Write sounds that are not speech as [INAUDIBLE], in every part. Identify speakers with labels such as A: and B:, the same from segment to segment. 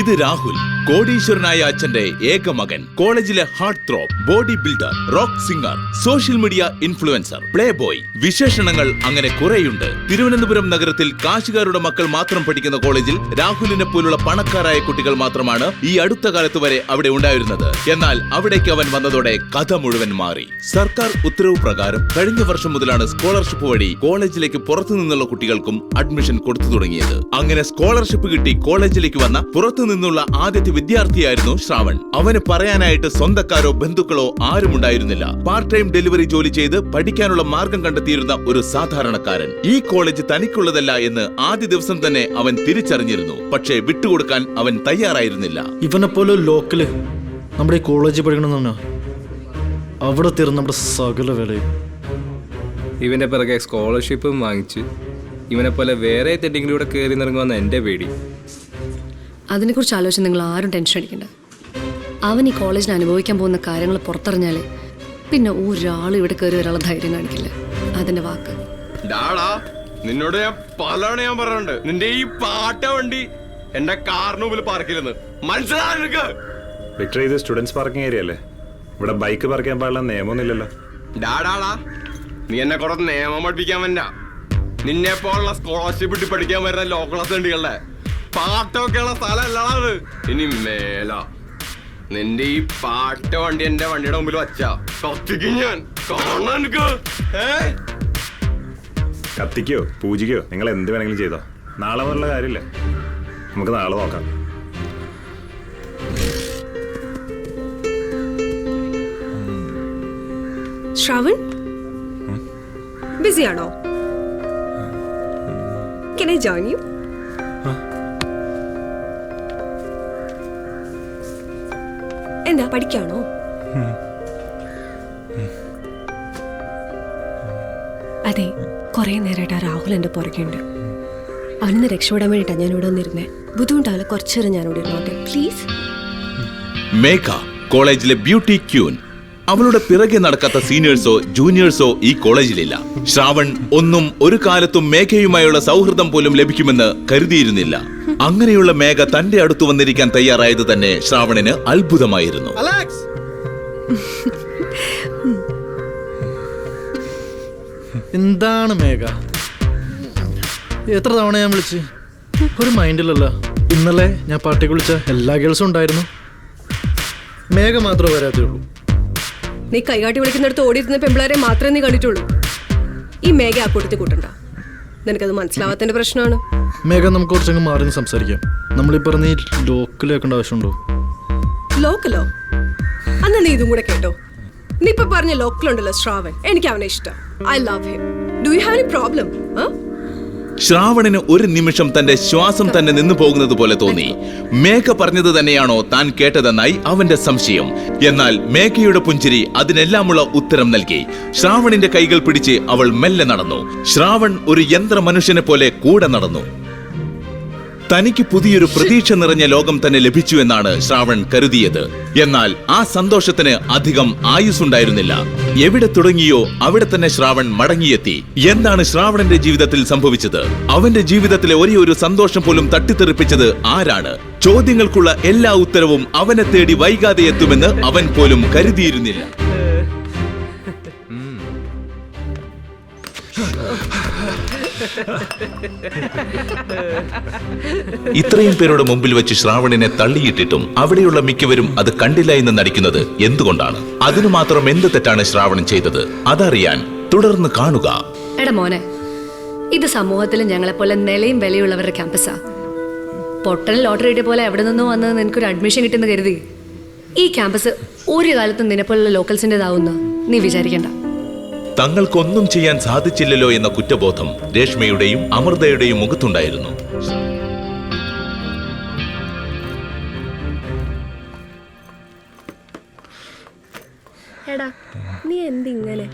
A: ഇത് രാഹുൽ കോടീശ്വരനായ അച്ഛന്റെ ഏക മകൻ. കോളേജിലെ heartthrob body builder rock singer social media influencer playboy വിശേഷണങ്ങൾ അങ്ങനെ കുറെയുണ്ട്. തിരുവനന്തപുരം നഗരത്തിൽ കാശുകാരുടെ മക്കൾ മാത്രം പഠിക്കുന്ന കോളേജിൽ രാഹുലിനെ പോലുള്ള പണക്കാരായ കുട്ടികൾ മാത്രമാണ് ഈ അടുത്ത കാലത്ത് വരെ അവിടെ ഉണ്ടായിരുന്നത്. എന്നാൽ അവിടേക്ക് അവൻ വന്നതോടെ കഥ മുഴുവൻ മാറി. സർക്കാർ ഉത്തരവ് പ്രകാരം കഴിഞ്ഞ വർഷം മുതലാണ് സ്കോളർഷിപ്പ് വഴി കോളേജിലേക്ക് പുറത്തു നിന്നുള്ള കുട്ടികൾക്കും അഡ്മിഷൻ കൊടുത്തു തുടങ്ങിയത്. അങ്ങനെ സ്കോളർഷിപ്പ് കിട്ടി കോളേജിലേക്ക് വന്ന പുറത്തു നിന്നുള്ള ആദ്യത്തെ വിദ്യാർത്ഥിയായിരുന്നു ശ്രാവൺ. അവന് പറയാനായിട്ട് സ്വന്തക്കാരോ ബന്ധുക്കളോ ആരും ഉണ്ടായിരുന്നില്ല പാർട്ട് ടൈം ഡെലിവറി ജോലി ചെയ്ത് പഠിക്കാനുള്ള മാർഗം കണ്ടെത്തിയിരുന്ന ഒരു സാധാരണക്കാരൻ. ഈ കോളേജ് തനിക്കുള്ളതല്ല എന്ന് ആദ്യ ദിവസം തന്നെ അവൻ തിരിച്ചറിഞ്ഞിരുന്നു. പക്ഷേ വിട്ടുകൊടുക്കാൻ അവൻ തയ്യാറായിരുന്നില്ല.
B: ഇവനെ പോലെ ലോക്കൽ നമ്മുടെ ഈ കോളേജിൽ പഠിക്കണമെന്ന് പറഞ്ഞാൽ അവിടെ തീർന്ന നമ്മുടെ സകല വിലയും.
C: ഇവന്റെ പിറകെ സ്കോളർഷിപ്പും വാങ്ങിച്ച് ഇവനെ പോലെ വേറെ തെറ്റിങ്ങിലൂടെ കയറി നിറങ്ങുമെന്ന് എന്റെ പേടി.
D: അതിനെക്കുറിച്ച് ആലോചിച്ച് നിങ്ങൾ ആരും ടെൻഷൻ അടിക്കണ്ട. അവൻ ഈ കോളേജിന് അനുഭവിക്കാൻ പോകുന്ന കാര്യങ്ങൾ പുറത്തറിഞ്ഞാൽ പിന്നെ ഒരാളും ഇവിടെ കയറി ഒരാളെ ധൈര്യം കാണിക്കില്ല. അതിന്റെ വാക്ക്.
E: ഡാടാ നിന്നോട് ഞാൻ പലവണ ഞാൻ പറഞ്ഞിട്ടുണ്ട്. നിന്റെ ഈ പാട്ട വണ്ടി എന്റെ കാറിന് മുമ്പിൽ പാർക്കില്ലെന്ന് മനസ്സിലാക്ക്
F: വിക്ടർ ഇത് സ്റ്റുഡൻസ് പാർക്കിംഗ് ഏരിയ അല്ലേ? ഇവിടെ ബൈക്ക് പാർക്ക് ചെയ്യാൻ പാടില്ല നിയമമൊന്നുമില്ലല്ലോ
E: ഡാടാടാ നീ എന്നെ കുറെ നിയമം പഠിപ്പിക്കാൻ വേണ്ട നിന്നെ പോലുള്ള സ്കോളർഷിപ്പ് ഇട്ട് പഠിക്കാൻ വരുന്ന ലോ ക്ലാസ് വണ്ടികളുടെ പാട്ടൊക്കെയുള്ള സ്ഥലമല്ല അത്. ഇനി മേല. നിന്റെ ഈ പാട്ട വണ്ടി എന്റെ വണ്ടിയുടെ മുമ്പിൽ വച്ചാ. കത്തിക്കും ഞാൻ. കാണാൻ നിനക്ക് ഏ
F: കത്തിക്കോ പൂജിക്കോ നിങ്ങൾ എന്ത് വേണമെങ്കിലും ചെയ്തോ. നാളെ മുതലുള്ള കാര്യമില്ല. നമുക്ക് നാളെ നോക്കാം.
G: ശ്രാവൺ? ബിസിയാണോ? കെൻ ഐ ജോയിൻ യു എന്താ പഠിക്കാണോ? അതെ കുറെ നേരമായിട്ട് ആ രാഹുൽ എന്റെ പുറകെയുണ്ട്. അവനിന്ന് രക്ഷപ്പെടാൻ വേണ്ടിയിട്ടാണ് ഞാൻ ഇവിടെ വന്നിരുന്നേ. ബുദ്ധിമുട്ടാവില്ല കുറച്ചേരം ഞാനിവിടെ ഞാൻ ഇവിടെ ഇരുന്നോട്ടെ. പ്ലീസ്
A: മേഘ കോളേജിലെ ബ്യൂട്ടി ക്യൂൻ. അവളുടെ പിറകെ നടക്കാത്ത സീനിയേഴ്സോ ജൂനിയേഴ്സോ ഈ കോളേജിലില്ല. ശ്രാവൺ ഒന്നും ഒരു കാലത്തും മേഘയുമായുള്ള സൗഹൃദം പോലും ലഭിക്കുമെന്ന് കരുതിയിരുന്നില്ല. അങ്ങനെയുള്ള മേഘ തന്റെ അടുത്ത് വന്നിരിക്കാൻ തയ്യാറായത് തന്നെ ശ്രാവണിന് അത്ഭുതമായിരുന്നു.
B: എന്താണ് മേഘ? എത്ര തവണ ഞാൻ വിളിച്ച്? ഒരു മൈൻഡിലല്ല. ഇന്നലെ ഞാൻ പാർട്ടിക്ക് വിളിച്ച എല്ലാ ഗേൾസും ഉണ്ടായിരുന്നു. മേഘ മാത്രമേ വരാത്തേ ഉള്ളൂ.
G: നീ കൈകാട്ടി വിളിക്കുന്നിടത്ത് ഓടിയിരുന്ന പെമ്പിളാരെ മാത്രമേ നീ കണ്ടിട്ടുള്ളൂ. ഈ മേഘ ആ കൂട്ടത്തിൽ കൂട്ടണ്ട. നിനക്കത് മനസ്സിലാവാത്തതിന്റെ പ്രശ്നമാണ്.
B: മേഘ നമുക്ക് കുറച്ചങ്ങ് മാറി സംസാരിക്കാം. പറഞ്ഞ ഈ ലോക്കൽ വെക്കേണ്ട ആവശ്യമുണ്ടോ?
G: ലോക്കലോ? അന്ന് നീ ഇതും കൂടെ കേട്ടോ. നീ ഇപ്പൊ പറഞ്ഞ ലോക്കലുണ്ടല്ലോ ശ്രാവൺ. എനിക്ക് അവനെ ഇഷ്ടം. I love him do you have any problem
A: ശ്രാവണിന് ഒരു നിമിഷം തന്റെ ശ്വാസം തന്നെ നിന്നു പോകുന്നത് പോലെ തോന്നി. മേഘ പറഞ്ഞത് തന്നെയാണോ താൻ കേട്ടതെന്നായി അവന്റെ സംശയം. എന്നാൽ മേഘയുടെ പുഞ്ചിരി അതിനെല്ലാമുള്ള ഉത്തരം നൽകി. ശ്രാവണിന്റെ കൈകൾ പിടിച്ച് അവൾ മെല്ലെ നടന്നു. ശ്രാവൺ ഒരു യന്ത്ര മനുഷ്യനെ പോലെ കൂടെ നടന്നു. തനിക്ക് പുതിയൊരു പ്രതീക്ഷ നിറഞ്ഞ ലോകം തന്നെ ലഭിച്ചു എന്നാണ് ശ്രാവൺ കരുതിയത്. എന്നാൽ ആ സന്തോഷത്തിന് അധികം ആയുസ്സുണ്ടായിരുന്നില്ല. എവിടെ തുടങ്ങിയോ അവിടെ തന്നെ ശ്രാവൺ മടങ്ങിയെത്തി. എന്താണ് ശ്രാവണന്റെ ജീവിതത്തിൽ സംഭവിച്ചത്? അവന്റെ ജീവിതത്തിലെ ഒരേ ഒരു സന്തോഷം പോലും തട്ടിത്തെറിപ്പിച്ചത് ആരാണ്? ചോദ്യങ്ങൾക്കുള്ള എല്ലാ ഉത്തരവും അവനെ തേടി വൈകാതെ എത്തുമെന്ന് അവൻ പോലും കരുതിയിരുന്നില്ല. ഇത്രയും പേരുടെ മുമ്പിൽ വെച്ച് ശ്രാവണിനെ തള്ളിയിട്ടിട്ടും അവിടെയുള്ള മിക്കവരും അത് കണ്ടില്ല എന്ന് നടിക്കുന്നത് എന്തുകൊണ്ടാണ്? അതിനു മാത്രം എന്ത് തെറ്റാണ് ശ്രാവണൻ ചെയ്തത്? അതറിയാൻ തുടർന്ന് കാണുക.
D: മോനെ ഇത് സമൂഹത്തിൽ ഞങ്ങളെപ്പോലെ നിലയും വിലയുള്ളവരുടെ ക്യാമ്പസാ. പൊട്ടൽ ലോട്ടറിയുടെ പോലെ എവിടെ നിന്നോ വന്ന് നിനക്കൊരു അഡ്മിഷൻ കിട്ടുന്ന കരുതി. ഈ ക്യാമ്പസ് ഒരു കാലത്തും നിന്നെപ്പോലുള്ള ലോക്കൽസിന്റെതാവുന്ന നീ വിചാരിക്കണ്ട.
A: തങ്ങൾക്കൊന്നും ചെയ്യാൻ സാധിച്ചില്ലല്ലോ എന്ന കുറ്റബോധം രേഷ്മയുടെയും അമൃതയുടെയും മുഖത്തുണ്ടായിരുന്നു.
H: എടാ നീ എന്തിങ്ങനെ?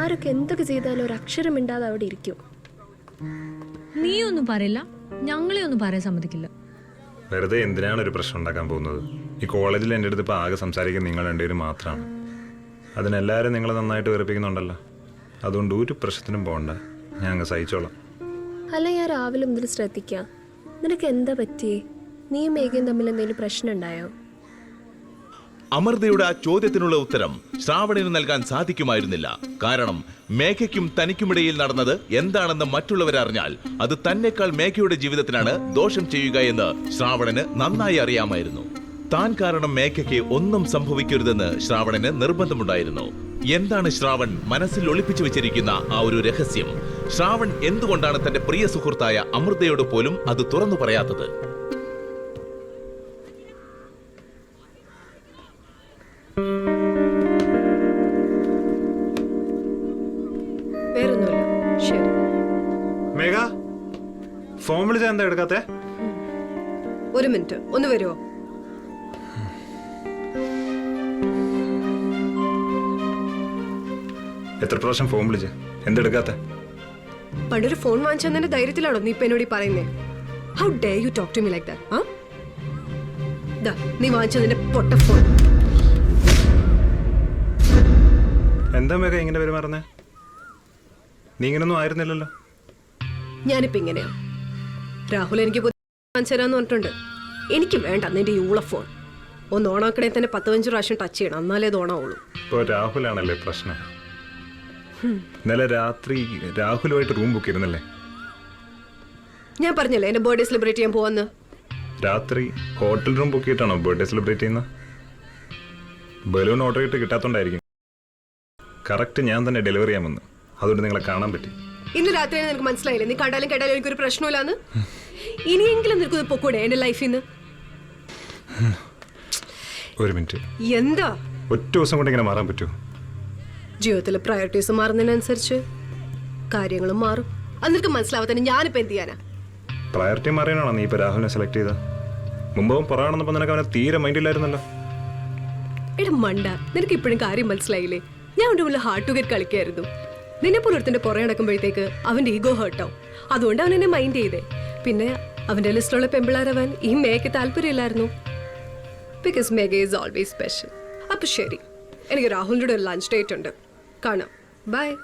H: ആരൊക്കെ എന്തൊക്കെ ചെയ്താലും ഒരു അക്ഷരം മിണ്ടാതെ അവിടെ ഇരിക്കും.
I: നീ ഒന്നും പറയില്ല. ഞങ്ങളെ ഒന്നും പറയാൻ സമ്മതിക്കില്ല.
F: വെറുതെ എന്തിനാണ് ഒരു പ്രശ്നം ഉണ്ടാക്കാൻ പോകുന്നത്? ഈ കോളേജിൽ എന്റെ അടുത്ത് ഇപ്പോൾ ആകെ സംസാരിക്കാൻ നിങ്ങൾ രണ്ടുപേരും മാത്രമാണ്. അതിനെല്ലാവരും നിങ്ങൾ നന്നായിട്ട് വെറുപ്പിക്കുന്നുണ്ടല്ലോ. അതുകൊണ്ട് ഒരു പ്രശ്നത്തിനും പോകണ്ട ഞാൻ അങ്ങ് സഹിച്ചോളാം.
H: അല്ല ഞാൻ രാവിലെ മുതൽ ശ്രദ്ധിക്കാം. നിനക്ക് എന്താ പറ്റിയേ? നീ മേഘയും തമ്മിൽ എന്തെങ്കിലും പ്രശ്നം ഉണ്ടായോ?
A: അമൃതയുടെ ആ ചോദ്യത്തിനുള്ള ഉത്തരം ശ്രാവണിന് നൽകാൻ സാധിക്കുമായിരുന്നില്ല. കാരണം മേഘയ്ക്കും തനിക്കുമിടയിൽ നടന്നത് എന്താണെന്ന് മറ്റുള്ളവരറിഞ്ഞാൽ അത് തന്നെക്കാൾ മേഘയുടെ ജീവിതത്തിനാണ് ദോഷം ചെയ്യുക എന്ന് ശ്രാവണന് നന്നായി അറിയാമായിരുന്നു. താൻ കാരണം മേഘയ്ക്ക് ഒന്നും സംഭവിക്കരുതെന്ന് ശ്രാവണന് നിർബന്ധമുണ്ടായിരുന്നു. എന്താണ് ശ്രാവൺ മനസ്സിൽ ഒളിപ്പിച്ചു വെച്ചിരിക്കുന്ന ആ ഒരു രഹസ്യം? ശ്രാവൺ എന്തുകൊണ്ടാണ് തന്റെ പ്രിയ സുഹൃത്തായ അമൃതയോട് പോലും അത് തുറന്നു പറയാത്തത്?
F: ഫോൺ വിളിച്ചാൽ എന്താ എടുക്കാത്തെ?
G: ഒരു മിനിറ്റ്. ഒന്ന് വരുമോ
F: എത്ര പ്രാവശ്യം ഫോൺ വിളിച്ച്? എന്തെടുക്കാത്ത?
G: പണ്ടൊരു ഫോൺ വാങ്ങിച്ചതിന്റെ ധൈര്യത്തിലാണോ നീ ഇപ്പൊ എന്നോട് പറയുന്നേ? How dare you talk to me like that നീ വാങ്ങിച്ചതിന്റെ പൊട്ട ഫോൺ.
F: എന്താ മേഘ ഇങ്ങനെ പെരുമാറുന്നേ? നീ ഇങ്ങനൊന്നും ആയിരുന്നില്ലല്ലോ.
G: ഞാനിപ്പോ ഇങ്ങനെയാ. രാഹുൽ എനിക്ക് പുതിയ വാങ്ങിച്ചു തരാന്ന് പറഞ്ഞിട്ടുണ്ട്. എനിക്ക് വേണ്ട നിന്റെ യൂള ഫോൺ. ഒന്ന് ഓണാക്കണേ തന്നെ പത്ത് പതിനഞ്ച് പ്രാവശ്യം ടച്ച് ചെയ്യണം. എന്നാലേ അത് ഓണാവുള്ളൂ.
F: ഇപ്പോൾ രാഹുലാണല്ലേ പ്രശ്നം. ഇന്നലെ രാത്രി രാഹുലുമായിട്ട് റൂം ബുക്ക് ചെയ്തിരുന്നല്ലേ?
G: ഞാൻ പറഞ്ഞല്ലേ എന്റെ ബർത്ത്ഡേ സെലിബ്രേറ്റ് ചെയ്യാൻ പോവാന്ന്?
F: രാത്രി ഹോട്ടൽ റൂം ബുക്ക് ചെയ്തിട്ടാണോ ബർത്ത്ഡേ സെലിബ്രേറ്റ് ചെയ്യുന്നത് ബലൂൺ ഓർഡർ ചെയ്തിട്ട് കിട്ടാത്തോണ്ടായിരിക്കും. കറക്റ്റ് ഞാൻ തന്നെ ഡെലിവറി ചെയ്യാൻ വന്നു. അതുകൊണ്ട് നിങ്ങളെ കാണാൻ പറ്റി.
G: ഇന്ന് രാത്രി നിനക്ക് മനസ്സിലായില്ലേ? നീ കണ്ടാലും കേട്ടാലും എനിക്കൊരു പ്രശ്നമില്ലാന്ന് ഇനിയെങ്കിലും നിനക്കൊന്ന് പൊക്കൂടെ എന്റെ ലൈഫിൽ നിന്ന്
F: ഒരു മിനിറ്റ്.
G: എന്താ?
F: ഒറ്റ ദിവസം കൊണ്ട് ഇങ്ങനെ മാറാൻ പറ്റുമോ?
G: ജീവിതത്തിലെ പ്രയോറിറ്റീസ് മാറുന്നതിനനുസരിച്ച് കാര്യങ്ങളും മാറും. അത് നിനക്ക് മനസ്സിലാവാത്തന്നെ ഞാനിപ്പോ എന്ത് ചെയ്യാനാ?
F: പ്രയോറിറ്റി മാറിയാണോ നീ ഇപ്പോൾ രാഹുലിനെ സെലക്ട് ചെയ്ത മുമ്പവും പുറകണമെന്നപ്പോൾ നിനക്ക് അവനെ തീരെ മൈൻഡില്ലായിരുന്നല്ലോ
G: എടാ മണ്ട നിനക്ക് ഇപ്പോഴും കാര്യം മനസ്സിലായില്ലേ? ഞാൻ അവന്റെ മുന്നിൽ ഹാർട്ട് ടു ഗെറ്റ് കളിക്കായിരുന്നു. നിന്നെ പോലെ ഒരുത്തിന്റെ പുറകെ നടക്കുമ്പോഴത്തേക്ക് അവന്റെ ഈഗോ ഹേർട്ടോ അതുകൊണ്ട് അവൻ എന്നെ മൈൻഡ് ചെയ്തേ. പിന്നെ അവന്റെ ലിസ്റ്റിലുള്ള പെമ്പിളാരവൻ ഈ മേക്ക് താല്പര്യമില്ലായിരുന്നു. Because Megha is always special അപ്പൊ ശരി. എനിക്ക് രാഹുലിന്റെ ഒരു ലഞ്ച് ഡേറ്റ് ഉണ്ട്. കാണാം. ബൈ.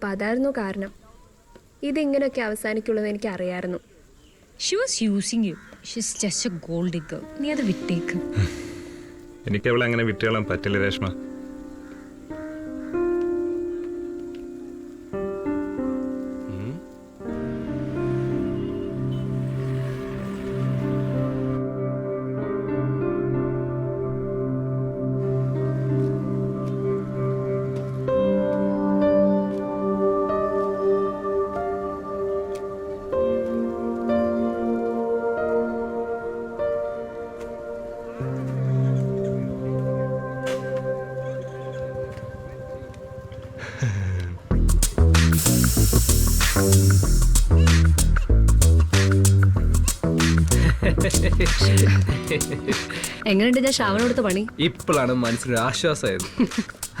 H: അപ്പം അതായിരുന്നു കാരണം. ഇതിങ്ങനെയൊക്കെ അവസാനിക്കുള്ളത് എനിക്ക്
I: she was using you she's just a gold നീ അത് വിട്ടേക്ക്.
F: എനിക്ക് അവളെ അങ്ങനെ വിട്ടുകളാൻ പറ്റില്ല രേഷ്മ. [LAUGHS]
D: എങ്ങനെയുണ്ട് ഞാൻ ഷാവർ കൊടുത്ത പണി?
C: ഇപ്പോഴാണ് മനസ്സിനൊരു ആശ്വാസമായത്.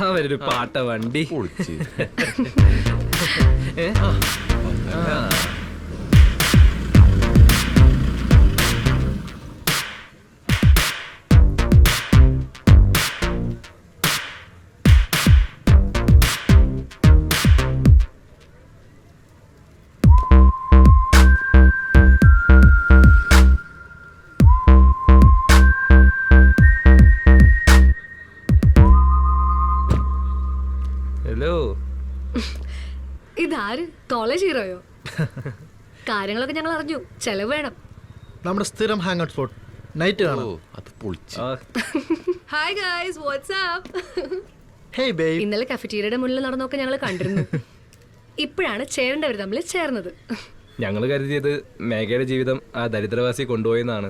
C: അവരൊരു പാട്ട വണ്ടി. [LAUGHS]
D: കാര്യങ്ങളൊക്കെ ഞങ്ങൾ അറിഞ്ഞു. ചെലവ് വേണം.
B: നമ്മുടെ സ്ഥിരം ഹാങ് ഔട്ട് സ്പോട്ട് നൈറ്റ് കാണോ.
C: അത് പൊളിച്ച്.
G: Hi guys what's up
B: hey babe
D: ഇന്നലെ കഫറ്റീരിയയുടെ മുന്നിൽ നടന്നൊക്കെ ഞങ്ങൾ കണ്ടിരുന്നു. ഇപ്പോഴാണ് ചേരേണ്ടവർ തമ്മിൽ ചേർന്നത്.
C: ഞങ്ങൾ കരുതിയത് മേഘയുടെ ജീവിതം ആ ദരിദ്രവാസി കൊണ്ടുപോയെന്നാണ്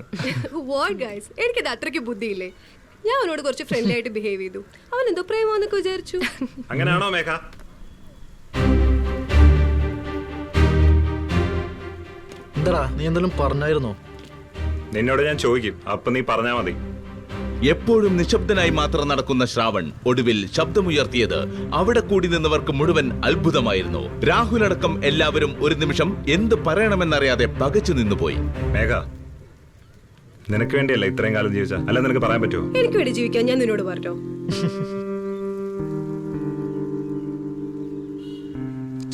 G: വാട്ട് ഗായ്സ് എനിക്കത് അത്രയ്ക്ക് ബുദ്ധിയില്ലേ? ഞാൻ അവനോട് കുറച്ച് ഫ്രണ്ട്ലി ആയിട്ട് ബിഹേവ് ചെയ്തു. അവൻ എന്തോ പ്രേമാന്നൊക്കെ വിചാരിച്ചു.
F: അങ്ങനെയാണോ മേഘ?
B: എന്താടാ നീ എന്തെങ്കിലും പറഞ്ഞായിരുന്നോ?
F: നിന്നോട് ഞാൻ ചോദിക്കും. അപ്പൊ നീ പറഞ്ഞാ മതി.
A: എപ്പോഴും നിശബ്ദനായി മാത്രം നടക്കുന്ന ശ്രാവൺ ഒടുവിൽ ശബ്ദമുയർത്തിയത് അവിടെ കൂടി നിന്നവർക്ക് മുഴുവൻ അത്ഭുതമായിരുന്നു. രാഹുൽ അടക്കം എല്ലാവരും ഒരു നിമിഷം എന്ത് പറയണമെന്നറിയാതെ പകച്ചു നിന്നുപോയി.
F: മേഘ നിനക്ക് വേണ്ടിയല്ല ഇത്രയും കാലം ജീവിച്ച? അല്ല നിനക്ക് പറയാൻ പറ്റുമോ
G: എനിക്ക് വേണ്ടി ജീവിക്കാൻ ഞാൻ നിന്നോട് പറഞ്ഞോ?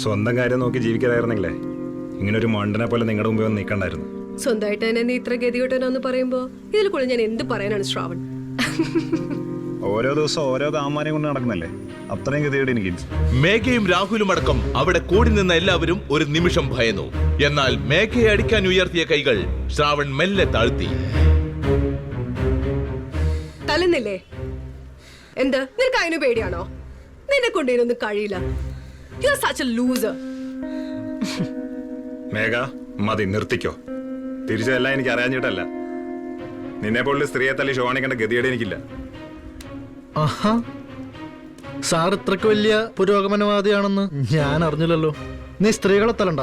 F: സ്വന്തം കാര്യം നോക്കി ജീവിക്കാതായിരുന്നെങ്കിലേ? ഇങ്ങനെ ഒരു മണ്ടനെ പോലെ നിങ്ങളുടെ മുമ്പിൽ വന്ന് നിൽക്കണ്ടായിരുന്നു
G: സ്വന്തമായിട്ട് തന്നെ നീ ഇത്ര ഗതികെട്ടനാന്ന് പറയുമ്പോ ഇതിൽ കൂടുതൽ ഞാൻ എന്ത് പറയാനാണ് ശ്രാവൺ?
J: ഓരോ ദിവസം ഓരോ താമാനെ കൊണ്ട് നടക്കുന്നല്ലേ? അത്രയും ഗതികേട് എനിക്ക്
A: മേഘയും രാഹുലും അടക്കം അവിടെ കൂടി നിന്ന എല്ലാവരും ഒരു നിമിഷം ഭയന്നു. എന്നാൽ മേഘയെ അടിക്കാൻ ഉയർത്തിയ കൈകൾ ശ്രാവൺ മെല്ലെ താഴ്ത്തി.
G: തലന്നില്ലേ എന്താ? നിനക്ക് അതിന് പേടിയാണോ? നിന്നെ കൊണ്ട് ഇതിനൊന്നും കഴിയില്ല. You are such a loser
F: Megha മതി നിർത്തിക്കോ. തിരിച്ചതെല്ലാം എനിക്ക് അറിയാഞ്ഞിട്ടല്ല. നിന്നെ പോലുള്ള സ്ത്രീയെ തല്ലി ഷോണിക്കേണ്ട ഗതിയുടെ എനിക്കില്ല.
B: ആഹാ. സാർ ഇത്രക്ക് വലിയ പുരോഗമനവാദിയാണെന്ന് ഞാൻ അറിഞ്ഞില്ലല്ലോ. നീ സ്ത്രീകളെ തല്ലണ്ട.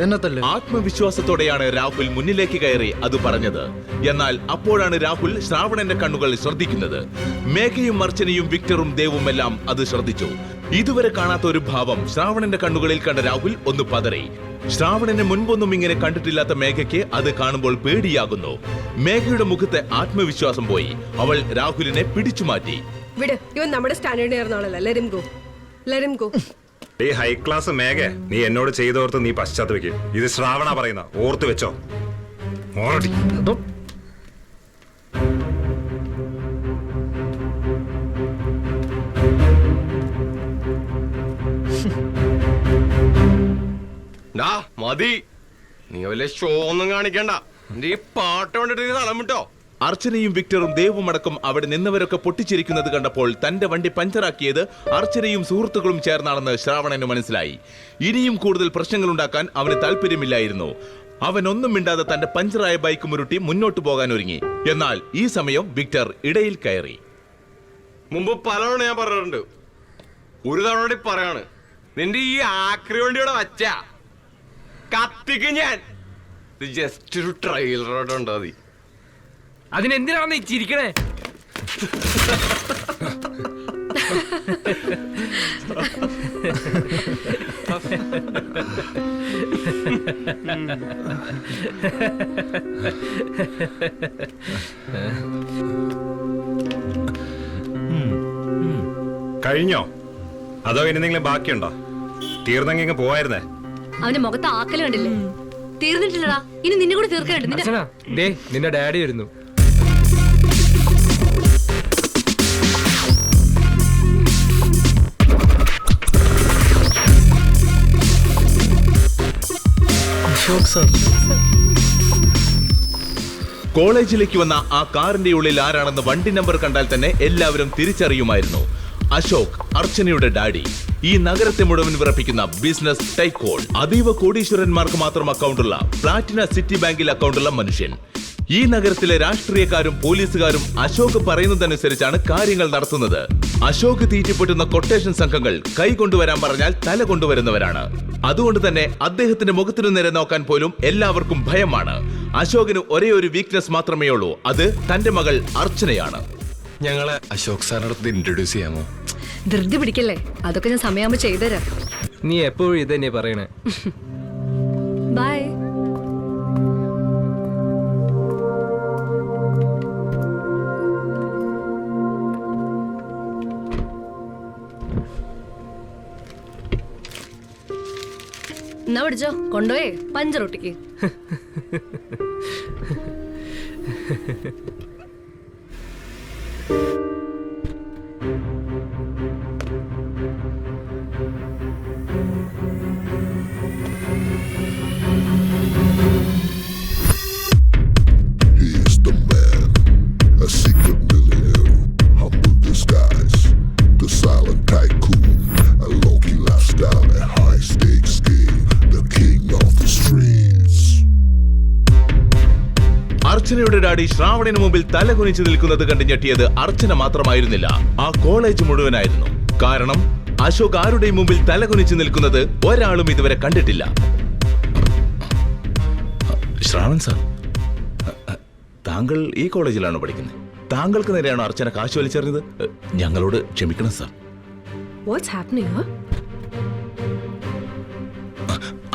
B: എന്നെ തല്ലേ.
A: ആത്മവിശ്വാസത്തോടെയാണ് രാഹുൽ മുന്നിലേക്ക് കയറി അത് പറഞ്ഞത്. എന്നാൽ അപ്പോഴാണ് രാഹുൽ ശ്രാവണന്റെ കണ്ണുകൾ ശ്രദ്ധിക്കുന്നത്. മേഘയും അർച്ചനയും വിക്ടറും ദേവും എല്ലാം അത് ശ്രദ്ധിച്ചു. ഇതുവരെ കാണാത്ത ഒരു ഭാവം ശ്രാവണന്റെ കണ്ണുകളിൽ കണ്ട രാഹുൽ ഒന്ന് പതറി. ശ്രാവണനെ മുൻപൊന്നും ഇങ്ങനെ കണ്ടിട്ടില്ലാത്ത മേഘയ്ക്ക് അത് കാണുമ്പോൾ പേടിയാകുന്നു. മേഘയുടെ മുഖത്തെ ആത്മവിശ്വാസം പോയി. അവൾ രാഹുലിനെ പിടിച്ചു മാറ്റി.
G: വിട് ഇവൻ നമ്മുടെ സ്റ്റാൻഡേർഡ് നേർന്ന ആളല്ല. Let him go let him go
F: ഈ ഹൈ ക്ലാസ് മേഘ നീ എന്നോട് ചെയ്തോർത്ത് നീ പശ്ചാത്തപിക്കും. ഇത് ശ്രാവണ പറയുന്ന. ഓർത്തു വെച്ചോ. ഓർടി
E: ഡാ മതി. നീ വല്ല ഷോ ഒന്നും കാണിക്കണ്ട. എന്റെ ഈ പാട്ട് കണ്ടിട്ട് നീ തളം
A: അർച്ചനയും വിക്ടറും ദേവും അടക്കം അവിടെ നിന്നവരൊക്കെ പൊട്ടിച്ചിരിക്കുന്നത് കണ്ടപ്പോൾ തന്റെ വണ്ടി പഞ്ചറാക്കിയത് അർച്ചനയും സുഹൃത്തുക്കളും ചേർന്നാണെന്ന് ശ്രാവണന് മനസ്സിലായി. ഇനിയും കൂടുതൽ പ്രശ്നങ്ങൾ ഉണ്ടാക്കാൻ അവന് താല്പര്യമില്ലായിരുന്നു. അവൻ ഒന്നും മിണ്ടാതെ തന്റെ പഞ്ചറായ ബൈക്ക് മുരുട്ടി മുന്നോട്ട് പോകാൻ ഒരുങ്ങി എന്നാൽ ഈ സമയം വിക്ടർ ഇടയിൽ കയറി.
E: മുമ്പ് പലതവണ ഞാൻ പറഞ്ഞിട്ടുണ്ട്. ഒരു തവണ പറയാണ്. നിന്റെ ഈ ആക്രി വണ്ടിയുടെ വച്ച. കത്തിക്ക് ഞാൻ. ജസ്റ്റ് ഒരു ട്രെയിലറോടെ ഉണ്ടോ
C: നീ? ചിരിക്കണേ?
F: കഴിഞ്ഞോ? അതോ ഇനി എന്തെങ്കിലും ബാക്കിയുണ്ടോ? തീർന്നെങ്കിൽ ഇങ്ങ് പോവായിരുന്നേ.
D: അവന്റെ മുഖത്ത് ആക്കൽ കണ്ടില്ലേ? തീർന്നിട്ടില്ലടാ. ഇനി നിന്നെ കൂടെ തീർക്കാനുണ്ട്. നിന്റെ
C: ദേ നിന്റെ ഡാഡി വരുന്നു.
B: അശോക് സാർ
A: കോളേജിലേക്ക് വന്ന ആ കാറിന്റെ ഉള്ളിൽ ആരാണെന്ന് വണ്ടി നമ്പർ കണ്ടാൽ തന്നെ എല്ലാവരും തിരിച്ചറിയുമായിരുന്നു. അശോക് അർച്ചനയുടെ ഡാഡി. ഈ നഗരത്തെ മുഴുവൻ വിറപ്പിക്കുന്ന ബിസിനസ് ടൈക്കോൺ അതീവ കോടീശ്വരന്മാർക്ക് മാത്രം അക്കൗണ്ടുള്ള പ്ലാറ്റിന സിറ്റി ബാങ്കിൽ അക്കൗണ്ടുള്ള മനുഷ്യൻ. ഈ നഗരത്തിലെ രാഷ്ട്രീയക്കാരും പോലീസുകാരും അശോക് പറയുന്നതനുസരിച്ചാണ് കാര്യങ്ങൾ നടത്തുന്നത്. അശോക് തീറ്റിപ്പെട്ടുന്ന കൊട്ടേഷൻ സംഘങ്ങൾ കൈ കൊണ്ടുവരാൻ പറഞ്ഞാൽ തല കൊണ്ടുവരുന്നവരാണ്. അതുകൊണ്ട് തന്നെ അദ്ദേഹത്തിന്റെ മുഖത്തിനു നേരെ നോക്കാൻ പോലും എല്ലാവർക്കും ഭയമാണ്. അശോകിന് ഒരേ ഒരു വീക്ക്നെസ് മാത്രമേ ഉള്ളൂ. അത് തന്റെ മകൾ അർച്ചനയാണ്.
E: ഞങ്ങളെ അശോക് സാറിനടുത്ത് ഇൻട്രൊഡ്യൂസ് ചെയ്യാമോ?
D: ധൃതി പിടിക്കല്ലേ? അതൊക്കെ ഞാൻ സമയമാകുമ്പോ ചെയ്തുതരാം.
C: നീ എപ്പോഴും ഇത് തന്നെ പറയണേ. [LAUGHS]
D: ബൈ എന്നാ പിടിച്ചോ കൊണ്ടുപോയേ? പഞ്ചറൊട്ടിക്ക് [LAUGHS]
A: അർച്ചനയുടെ ഡാഡി ശ്രാവണിന് മുമ്പിൽ തലകുനിച്ചു നിൽക്കുന്നത് കണ്ട് ഞെട്ടിയത് അർച്ചന മാത്രമായിരുന്നില്ല. ആ കോളേജ് മുഴുവനായിരുന്നു. കാരണം അശോക് ആരുടെയും മുമ്പിൽ തലകുനിച്ചു നിൽക്കുന്നത് ഒരാളും ഇതുവരെ കണ്ടിട്ടില്ല. ശ്രാവൺ സാർ താങ്കൾ ഈ കോളേജിലാണ് പഠിക്കുന്നത്? താങ്കൾക്ക് നേരെയാണോ അർച്ചന കാശ് വലിച്ചെറിഞ്ഞത്? ഞങ്ങളോട് ക്ഷമിക്കണം സാർ.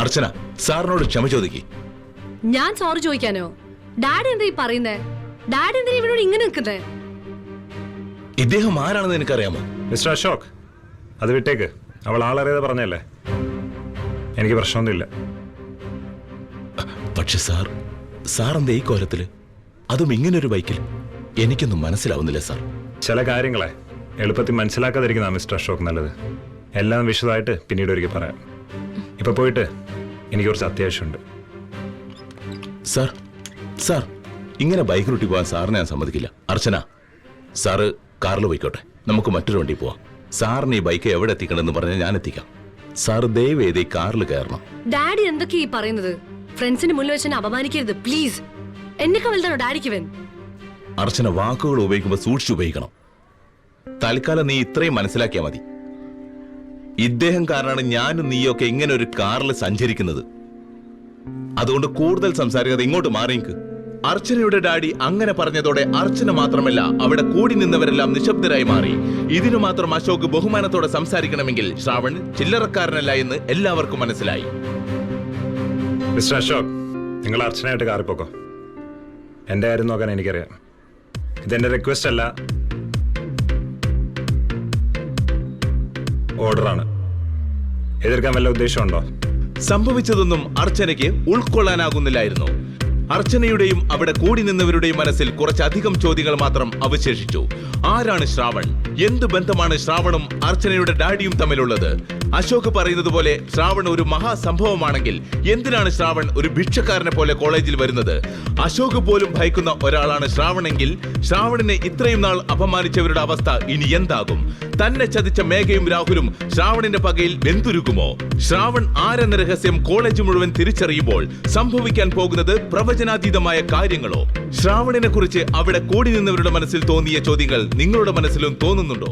A: അർച്ചന സാറിനോട് ക്ഷമ ചോദിക്കേ.
D: ഞാൻ സോറി ചോദിക്കാനോ? ഡാഡി എന്താ ഈ പറയുന്നേ? ഡാഡി എന്തിനാ ഇവരോട് ഇങ്ങനെ നിൽക്കുന്നേ?
A: ഇദ്ദേഹം ആരാണെന്ന് എനിക്കറിയാമോ
F: മിസ്റ്റർ അശോക് അത് വിട്ടേക്ക്. അവൾ ആളറിയാതെ പറഞ്ഞല്ലേ? എനിക്ക് പ്രശ്നമൊന്നുമില്ല.
A: പക്ഷെ സാർ സാർ എന്താ ഈ കോലത്തിൽ അതും ഒരു ബൈക്കിൽ. എനിക്കൊന്നും മനസ്സിലാവുന്നില്ല സാർ.
F: ചില കാര്യങ്ങളെ എളുപ്പത്തിൽ മനസ്സിലാക്കാതിരിക്കുന്ന മിസ്റ്റർ അശോക് നല്ലത്. എല്ലാം വിശദമായിട്ട് പിന്നീട് ഒരിക്കൽ പറയാം. ഇപ്പൊ പോയിട്ട് എനിക്ക് കുറച്ച് അത്യാവശ്യമുണ്ട്.
A: സാർ സാർ ഇങ്ങനെ ബൈക്ക് റൂട്ടി പോകാൻ സാറിനെ ഞാൻ സമ്മതിക്കില്ല. അർച്ചന സാറ് കാറിൽ പോയിക്കോട്ടെ. നമുക്ക് മറ്റൊരു വണ്ടി പോവാം. സാറിന് ഈ ബൈക്ക് എവിടെ എത്തിക്കണമെന്ന് പറഞ്ഞാൽ ഞാൻ എത്തിക്കാം. സാർ ദയവേദി കാറിൽ കയറണം.
D: ഡാഡി എന്തൊക്കെയാ ഈ പറയുന്നത്? ഫ്രണ്ട്സിന് മുന്നിൽ വെച്ച് എന്നെ അപമാനിക്കരുത് പ്ലീസ് എന്നൊക്കെ വലുതാണോ ഡാഡിക്ക് ഇവൻ?
A: അർച്ചന വാക്കുകൾ ഉപയോഗിക്കുമ്പോൾ സൂക്ഷിച്ചു ഉപയോഗിക്കണം. തൽക്കാലം നീ ഇത്രയും മനസ്സിലാക്കിയാൽ മതി. ഇദ്ദേഹം കാരണമാണ് ഞാനും നീയൊക്കെ ഇങ്ങനെ ഒരു കാറിൽ സഞ്ചരിക്കുന്നത്. അതുകൊണ്ട് കൂടുതൽ സംസാരിക്കാതെ ഇങ്ങോട്ട് മാറിയിക്ക് അർച്ചനയുടെ ഡാഡി അങ്ങനെ പറഞ്ഞതോടെ അർച്ചന മാത്രമല്ല അവിടെ കൂടി നിന്നവരെല്ലാം നിശബ്ദരായി മാറി. ഇതിനു മാത്രം അശോക് ബഹുമാനത്തോടെ സംസാരിക്കണമെങ്കിൽ ശ്രാവൺ ചില്ലറക്കാരനല്ല എന്ന് എല്ലാവർക്കും മനസ്സിലായി.
F: മിസ്റ്റർ അശോക് നിങ്ങൾ അർച്ചനയായിട്ട് കാറിപ്പോക്കോ. എന്റെ കാര്യം നോക്കാൻ എനിക്കറിയാം. ഇതെന്റെ റിക്വസ്റ്റ് അല്ല. ഓർഡറാണ്. എതിർക്കാൻ വല്ല ഉദ്ദേശമുണ്ടോ?
A: സംഭവിച്ചതൊന്നും അർച്ചനയ്ക്ക് ഉൾക്കൊള്ളാനാകുന്നില്ലായിരുന്നു. അർച്ചനയുടെയും അവിടെ കൂടി നിന്നവരുടെയും മനസ്സിൽ കുറച്ചധികം ചോദ്യങ്ങൾ മാത്രം അവശേഷിച്ചു. ആരാണ് ശ്രാവൺ? എന്ത് ബന്ധമാണ് ശ്രാവണും അർച്ചനയുടെ ഡാഡിയും തമ്മിലുള്ളത്? അശോക് പറയുന്നത് പോലെ ശ്രാവൺ ഒരു മഹാസംഭവമാണെങ്കിൽ എന്തിനാണ് ശ്രാവൺ ഒരു ഭിക്ഷക്കാരനെ പോലെ കോളേജിൽ വരുന്നത്? അശോക് പോലും ഭയക്കുന്ന ഒരാളാണ് ശ്രാവണെങ്കിൽ ശ്രാവണിനെ ഇത്രയും നാൾ അപമാനിച്ചവരുടെ അവസ്ഥ ഇനി എന്താകും? തന്നെ ചതിച്ച മേഘയും രാഹുലും ശ്രാവണിന്റെ പകയിൽ വെന്തുരുക്കുമോ? ശ്രാവൺ ആരെന്ന രഹസ്യം കോളേജ് മുഴുവൻ തിരിച്ചറിയുമ്പോൾ സംഭവിക്കാൻ പോകുന്നത് പ്രവചനാതീതമായ കാര്യങ്ങളോ? ശ്രാവണിനെ കുറിച്ച് അവിടെ കൂടി നിന്നവരുടെ മനസ്സിൽ തോന്നിയ ചോദ്യങ്ങൾ നിങ്ങളുടെ മനസ്സിലും തോന്നുന്നുണ്ടോ?